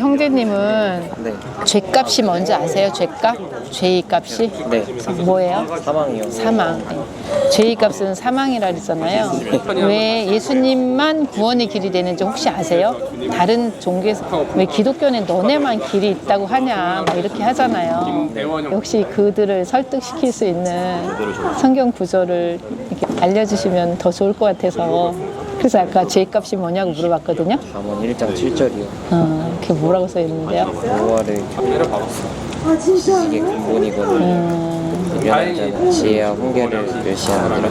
형제님은 네. 죄값이 뭔지 아세요? 죄값? 죄의 값이? 네. 뭐예요? 사망이요. 사망. 네. 죄의 값은 사망이라 그랬잖아요. 왜 예수님만 구원의 길이 되는지 혹시 아세요? 다른 종교에서 왜 기독교는 너네만 길이 있다고 하냐 막 이렇게 하잖아요. 역시 그들을 설득시킬 수 있는 성경 구절을 이렇게 알려주시면 더 좋을 것 같아서 그래서 아까 죄의 값이 뭐냐고 물어봤거든요. 잠언 1장 7절이요. 어, 그게 뭐라고 써 있는데요? 노화를 지식의 근본이거늘 미련한 자는 지혜와 훈계를 멸시하느니라.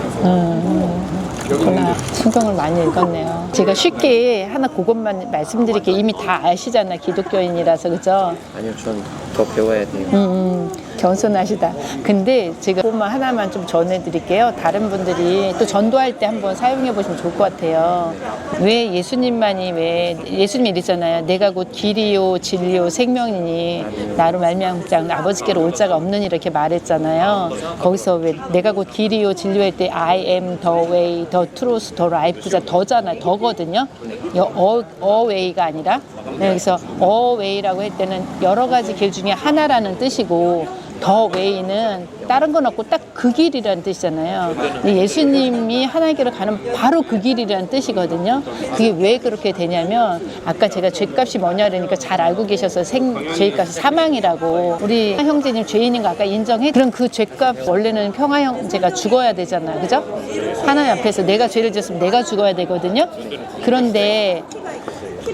그렇구나. 성경을 많이 읽었네요. 제가 쉽게 하나 그것만 말씀드릴게요. 이미 다 아시잖아. 기독교인이라서 그죠? 아니요, 전 더 배워야 돼요. 음, 겸손하시다. 근데 제가 그것만 하나만 좀 전해드릴게요. 다른 분들이 또 전도할 때 한번 사용해 보시면 좋을 것 같아요. 왜 예수님만이 왜 예수님이 이랬잖아요. 내가 곧 길이요 진리요 생명이니 나로 말미암지 않는 아버지께로 올 자가 없는 이렇게 말했잖아요. 거기서 왜 내가 곧 길이요 진리요 할 때 I am the way, the truth, the life자 더잖아요. 더거든요. 여- 어, 어 way가 아니라 네, 그래서 어 way라고 할 때는 여러 가지 길 중에 하나라는 뜻이고 더 웨이는 다른 건 없고 딱 그 길이라는 뜻이잖아요. 근데 예수님이 하나님께로 가는 바로 그 길이라는 뜻이거든요. 그게 왜 그렇게 되냐면 아까 제가 죄값이 뭐냐 그러니까 잘 알고 계셔서 생 죄값이 사망이라고 우리 형제님 죄인인 거 아까 인정해. 그럼 그 죄값 원래는 평화 형제가 죽어야 되잖아요. 그죠? 하나님 앞에서 내가 죄를 지었으면 내가 죽어야 되거든요. 그런데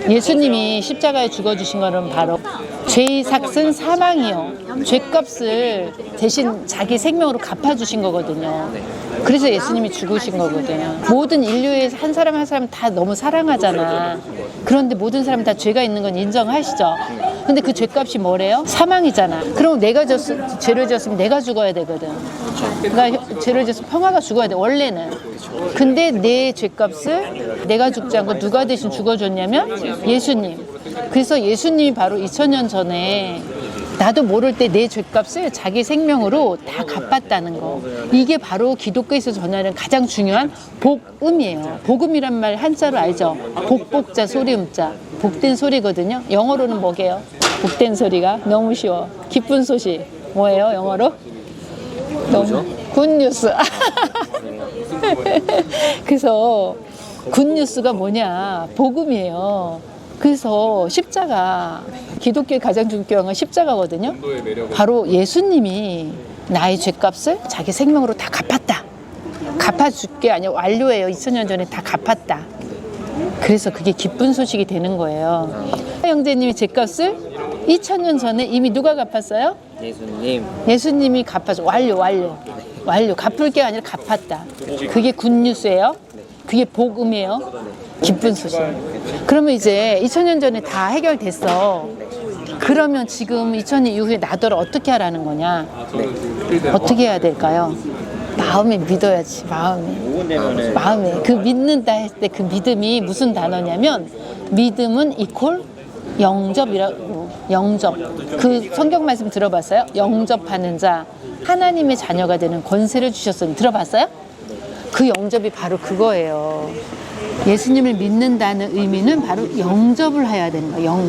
예수님이 십자가에 죽어주신 것은 바로 죄의 삭은 사망이요. 죄값을 대신 자기 생명으로 갚아주신 거거든요. 그래서 예수님이 죽으신 거거든요. 모든 인류의 한 사람 한 사람 다 너무 사랑하잖아. 그런데 모든 사람 다 죄가 있는 건 인정하시죠? 근데 그 죄값이 뭐래요? 사망이잖아. 그럼 내가 졌, 죄를 지었으면 내가 죽어야 되거든. 그러니까 혀- 죄를 지어서 평화가 죽어야 돼 원래는 근데 내 죄값을 내가 죽지 않고 누가 대신 죽어줬냐면 예수님 그래서 예수님이 바로 2000년 전에 나도 모를 때 내 죄값을 자기 생명으로 다 갚았다는 거 이게 바로 기독교에서 전하는 가장 중요한 복음이에요 복음이란 말 한자로 알죠 복복자 소리음자 복된 소리거든요 영어로는 뭐게요 복된 소리가 너무 쉬워 기쁜 소식 뭐예요 영어로 너무 굿뉴스. 그래서 굿뉴스가 뭐냐? 복음이에요. 그래서 십자가 기독교의 가장 중요한 건 십자가거든요. 바로 예수님이 나의 죄값을 자기 생명으로 다 갚았다. 갚아줄 게 아니라 완료예요. 2000년 전에 다 갚았다. 그래서 그게 기쁜 소식이 되는 거예요. 형제님이 죄값을 2000년 전에 이미 누가 갚았어요? 예수님, 예수님이 갚아줘 완료 완료. 완료. 갚을 게 아니라 갚았다. 그게 굿뉴스예요? 그게 복음이에요? 기쁜 소식. 그러면 이제 2000년 전에 다 해결됐어. 그러면 지금 2000년 이후에 나더러 어떻게 하라는 거냐? 어떻게 해야 될까요 마음에 믿어야지 마음에 마음에 그 믿는다 했을 때 그 믿음이 무슨 단어냐면 믿음은 이퀄 영접이라고 영접 그 성경 말씀 들어봤어요? 영접하는 자 하나님의 자녀가 되는 권세를 주셨어요. 들어봤어요? 그 영접이 바로 그거예요. 예수님을 믿는다는 의미는 바로 영접을 해야 되는 거예요. 영